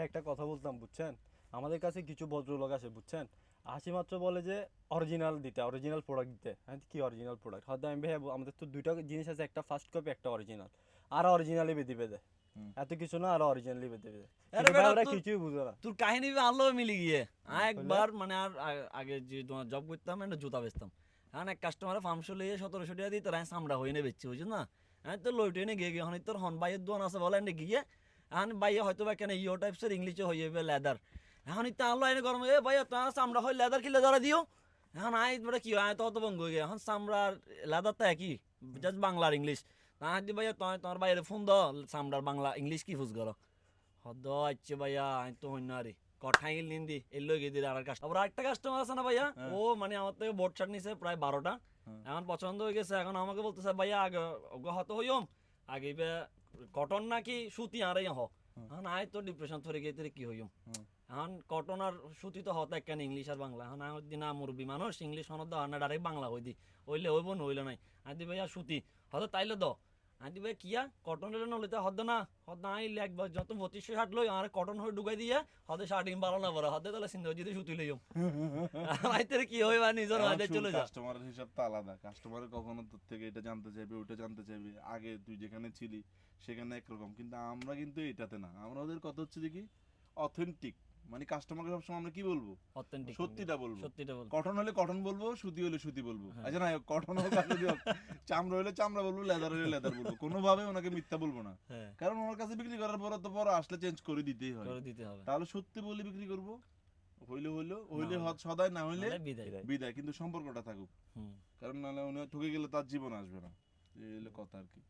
ভাই একটা কথা বলতাম বুঝছেন? আমাদের কাছে কিছু ভদ্রলোক আছে বুঝছেন? আসি মাত্র বলে যে অরিজিনাল দিতে অরিজিনাল প্রোডাক্ট দিতে। হ্যাঁ কি অরিজিনাল প্রোডাক্ট হয়তো আমি ভাই আমাদের তো দুইটা জিনিস আছে একটা ফার্স্ট কপি একটা অরিজিনাল আর অরিজিনালি বেঁধে বেঁধে। এত কিছু না আর অরিজিনালি বেঁধে বেঁধে। ওরা কিছুই বুঝে না। তোর কাহিনী আলো মিলি গিয়ে। একবার মানে আর আগে যে তোমার জব করতাম একটা জুতা বেচতাম। এখন এক কাস্টমারে পাঁচশো লিয়ে সতেরোশো টাকা দিই তোর চামড়া হয়ে নে বেচছি বুঝছিস না? আমি তো লইটে এনে গিয়ে গিয়ে হন তোর হন বাইয়ের দোকান আছে বলে এনে গিয়ে এখন বাইয়ে হয়তো বা কেন ইও টাইপসের ইংলিশে হয়ে যাবে লেদার এখন ইতা আনলো এনে গরম এ ভাইয়া তোমার চামড়া হয় লেদার কি লেদার দিও? এখন আই বলে কি হয়? তো অত বঙ্গ হয়ে গিয়ে এখন চামড়ার লেদার তো একই জাস্ট বাংলা ইংলিশ। না দি ভাইয়া তোমার তোমার বাইরে ফোন দাও চামড়ার বাংলা ইংলিশ কি ফুস করো? হদ আচ্ছা ভাইয়া আমি তো হইন আরে কঠাই নিন্দি এলো গিয়ে দিলে আর কাস্টমার আরেকটা কাস্টমার আছে না ভাইয়া? হ্যাঁ। ও মানে আমার থেকে বোর্ড শার্ট নিছে প্রায় বারোটা। হ্যাঁ। এখন পছন্দ হয়ে গেছে এখন আমাকে বলতেছে ভাইয়া আগে হত হইম আগে কটন নাকি সুতি আরে হ। এখন আয় তো ডিপ্রেশন থরে গিয়ে তরে কি হইম। এখন কটন আর সুতি তো হত একখান ইংলিশ আর বাংলা? এখন আমার দিন মুরব্বী মানুষ ইংলিশ হনত না ডাইরেক্ট বাংলা হই দি হইলে হইব হইলে নাই। আদি ভাইয়া সুতি। হয়তো তাইলে দ। আদি ভাই কিয়া কটন রেলে নলিতে হদ না। হদ না আইলে একবার যত পঁচিশশো ষাট লই আর কটন হয়ে ঢুকাই দিয়ে হদে ষাট ইম বারো না বড় হদে তাহলে সিন্ধু যদি সুতি লইম আইতে কি হইবা নিজের হাতে চলে যা কাস্টমারের হিসাব তো আলাদা। কাস্টমার কখনো তোর থেকে এটা জানতে চাইবে ওটা জানতে চাইবে। আগে তুই যেখানে ছিলি সেখানে একরকম। কিন্তু আমরা কিন্তু এটাতে না। আমরা ওদের কথা হচ্ছে দেখি অথেন্টিক মানে কাস্টমারকে সবসময় আমরা কি বলব? অথেন্টিক সত্যিটা বলব। সত্যিটা বল কটন হলে কটন বলব সুতি হলে সুতি বলব। হ্যাঁ। আচ্ছা না কটন হোক আর যদি হোক, চামড়া হলে চামড়া বলব লেদার হলে লেদার বলব। কোনোভাবে ওনাকে মিথ্যা বলব না। হ্যাঁ। কারণ ওনার কাছে বিক্রি করার পর তো পর আসলে চেঞ্জ করে দিতেই হয়। করে দিতে হবে। তাহলে সত্যি বলে বিক্রি করব? হইলে হইল হইলে। হদ না হইলে বিদায়। বিদায়। বিদায়। কিন্তু সম্পর্কটা থাকুক। কারণ নাহলে উনি ঠকে গেলে তার জীবন আসবে না। এই হলো কথা আর কি।